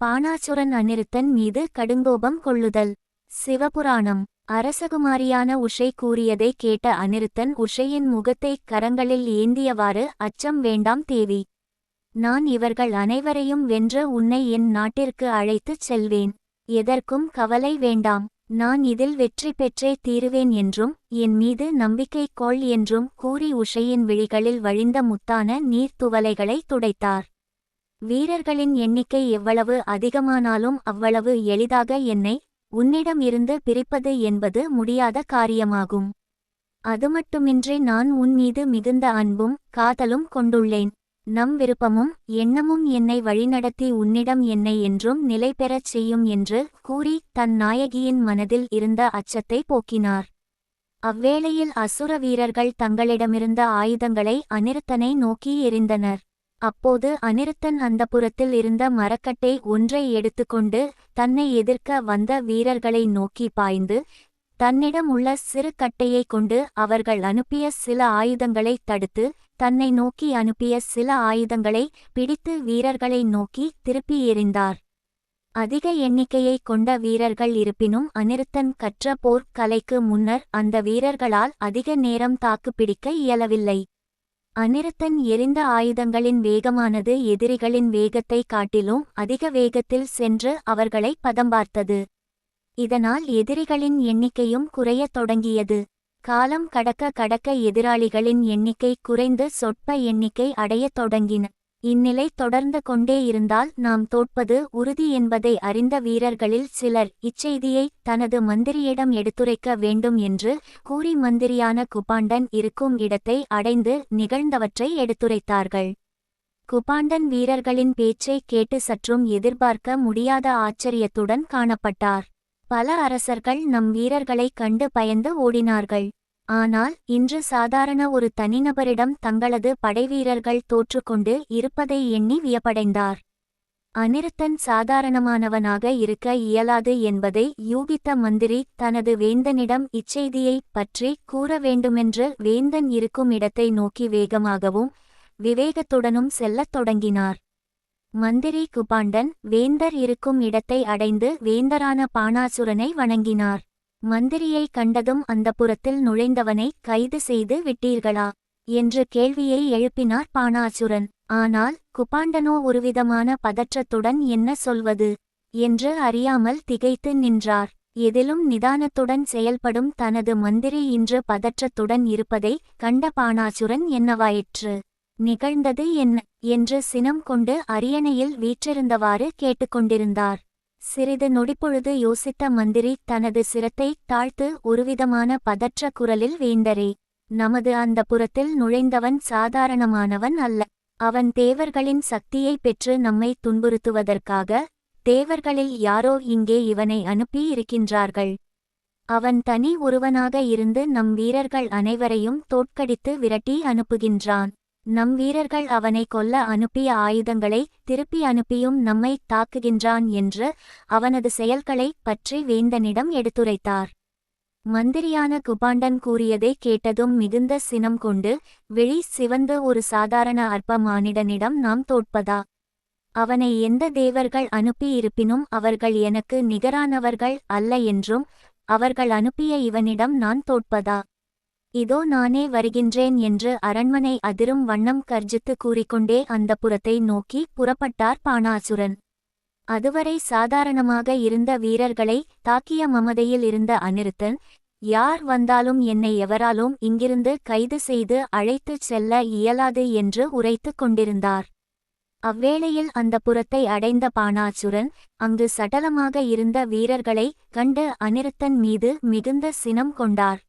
பாணாசுரன் அநிருத்தன் மீது கடுங்கோபம் கொள்ளுதல். சிவபுராணம். அரசகுமாரியான உஷை கூறியதை கேட்ட அநிருத்தன் உஷையின் முகத்தை கரங்களில் ஏந்தியவாறு அச்சம் வேண்டாம் தேவி. நான் இவர்கள் அனைவரையும் வென்று உன்னை என் நாட்டிற்கு அழைத்துச் செல்வேன். எதற்கும் கவலை வேண்டாம். நான் இதில் வெற்றி பெற்றே தீருவேன் என்றும் என் மீது நம்பிக்கை கொள் என்றும் கூறி உஷையின் விழிகளில் வழிந்த முத்தான நீர்த்துவலைகளை துடைத்தார். வீரர்களின் எண்ணிக்கை எவ்வளவு அதிகமானாலும் அவ்வளவு எளிதாக என்னை உன்னிடம் இருந்து பிரிப்பது என்பது முடியாத காரியமாகும். அதுமட்டுமின்றி நான் உன் மீது மிகுந்த அன்பும் காதலும் கொண்டுள்ளேன். நம் விருப்பமும் எண்ணமும் என்னை வழிநடத்தி உன்னிடம் என்னை என்றும் நிலை பெறச் செய்யும் என்று கூறி தன் நாயகியின் மனதில் இருந்த அச்சத்தை போக்கினார். அவ்வேளையில் அசுர வீரர்கள் தங்களிடமிருந்த ஆயுதங்களை அநிருத்தனை நோக்கி எறிந்தனர். அப்போது அனிருத்தன் அந்த புறத்தில் இருந்த மரக்கட்டை ஒன்றை எடுத்துக்கொண்டு தன்னை எதிர்க்க வந்த வீரர்களை நோக்கி பாய்ந்து தன்னிடம் உள்ள சிறு கட்டையை கொண்டு அவர்கள் அனுப்பிய சில ஆயுதங்களை தடுத்து தன்னை நோக்கி அனுப்பிய சில ஆயுதங்களை பிடித்து வீரர்களை நோக்கி திருப்பி எறிந்தார். அதிக எண்ணிக்கையை கொண்ட வீரர்கள் இருப்பினும் அனிருத்தன் கற்ற போர்க் கலைக்கு முன்னர் அந்த வீரர்களால் அதிக நேரம் தாக்குப்பிடிக்க இயலவில்லை. அநிரத்தன் எரிந்த ஆயுதங்களின் வேகமானது எதிரிகளின் வேகத்தை காட்டிலும் அதிக வேகத்தில் சென்று அவர்களை பதம்பார்த்தது. இதனால் எதிரிகளின் எண்ணிக்கையும் குறையத் தொடங்கியது. காலம் கடக்க கடக்க எதிராளிகளின் எண்ணிக்கை குறைந்து சொற்ப எண்ணிக்கை அடையத் தொடங்கின. இந்நிலை தொடர்ந்து கொண்டே இருந்தால் நாம் தோற்பது உறுதி என்பதை அறிந்த வீரர்களில் சிலர் இச்செய்தியை தனது மந்திரியிடம் எடுத்துரைக்க வேண்டும் என்று கூறி மந்திரியான குபாண்டன் இருக்கும் இடத்தை அடைந்து நிகழ்ந்தவற்றை எடுத்துரைத்தார்கள். குபாண்டன் வீரர்களின் பேச்சை கேட்டு சற்றும் எதிர்பார்க்க முடியாத ஆச்சரியத்துடன் காணப்பட்டார். பல அரசர்கள் நம் வீரர்களைக் கண்டு பயந்து ஓடினார்கள். ஆனால் இன்று சாதாரண ஒரு தனிநபரிடம் தங்களது படைவீரர்கள் தோற்றுக்கொண்டு இருப்பதை எண்ணி வியப்படைந்தார். அனிருத்தன் சாதாரணமானவனாக இருக்க இயலாது என்பதை யூகித்த மந்திரி தனது வேந்தனிடம் இச்செய்தியைப் பற்றி கூற வேண்டுமென்று வேந்தன் இருக்கும் இடத்தை நோக்கி வேகமாகவும் விவேகத்துடனும் செல்லத் தொடங்கினார். மந்திரி குபாண்டன் வேந்தர் இருக்கும் இடத்தை அடைந்து வேந்தரான பாணாசுரனை வணங்கினார். மந்திரியை கண்டதும் அந்த புறத்தில் நுழைந்தவனை கைது செய்து விட்டீர்களா? என்று கேள்வியை எழுப்பினார் பாணாசுரன். ஆனால் குபாண்டனோ ஒருவிதமான பதற்றத்துடன் என்ன சொல்வது? என்று அறியாமல் திகைத்து நின்றார். எதிலும் நிதானத்துடன் செயல்படும் தனது மந்திரி இன்று பதற்றத்துடன் இருப்பதை கண்ட பாணாசுரன் என்னவாயிற்று? நிகழ்ந்தது என்ன? என்று சினம் கொண்டு அரியணையில் வீற்றிருந்தவாறு கேட்டுக்கொண்டிருந்தார். சிறிது நொடிப்பொழுது யோசித்த மந்திரி தனது சிரத்தை தாழ்த்து ஒருவிதமான பதற்ற குரலில் வேந்தரே நமது அந்த புறத்தில் நுழைந்தவன் சாதாரணமானவன் அல்ல. அவன் தேவர்களின் சக்தியை பெற்று நம்மை துன்புறுத்துவதற்காக தேவர்களில் யாரோ இங்கே இவனை அனுப்பி இருக்கின்றார்கள். அவன் தனி ஒருவனாக இருந்து நம் வீரர்கள் அனைவரையும் தோற்கடித்து விரட்டி அனுப்புகின்றான். நம் வீரர்கள் அவனை கொல்ல அனுப்பிய ஆயுதங்களை திருப்பி அனுப்பியும் நம்மை தாக்குகின்றான் என்று அவனது செயல்களை பற்றி வேந்தனிடம் எடுத்துரைத்தார். மந்திரியான குபாண்டன் கூறியதை கேட்டதும் மிகுந்த சினம் கொண்டு விழி சிவந்து ஒரு சாதாரண அற்ப மானிடனிடம் நாம் தோற்பதா? அவனை எந்த தேவர்கள் அனுப்பி இருப்பினும் அவர்கள் எனக்கு நிகரானவர்கள் அல்ல என்றும் அவர்கள் அனுப்பிய இவனிடம் நான் தோற்பதா? இதோ நானே வருகின்றேன் என்று அரண்மனை அதிரும் வண்ணம் கர்ஜித்து கூறிக்கொண்டே அந்த புறத்தை நோக்கி புறப்பட்டார் பாணாசுரன். அதுவரை சாதாரணமாக இருந்த வீரர்களை தாக்கிய மமதையில் இருந்த அநிருத்தன் யார் வந்தாலும் என்னை எவராலும் இங்கிருந்து கைது செய்து அழைத்துச் செல்ல இயலாது என்று உரைத்துக் கொண்டிருந்தார். அவ்வேளையில் அந்த புறத்தை அடைந்த பாணாசுரன் அங்கு சடலமாக இருந்த வீரர்களை கண்டு அநிருத்தன் மீது மிகுந்த சினம் கொண்டார்.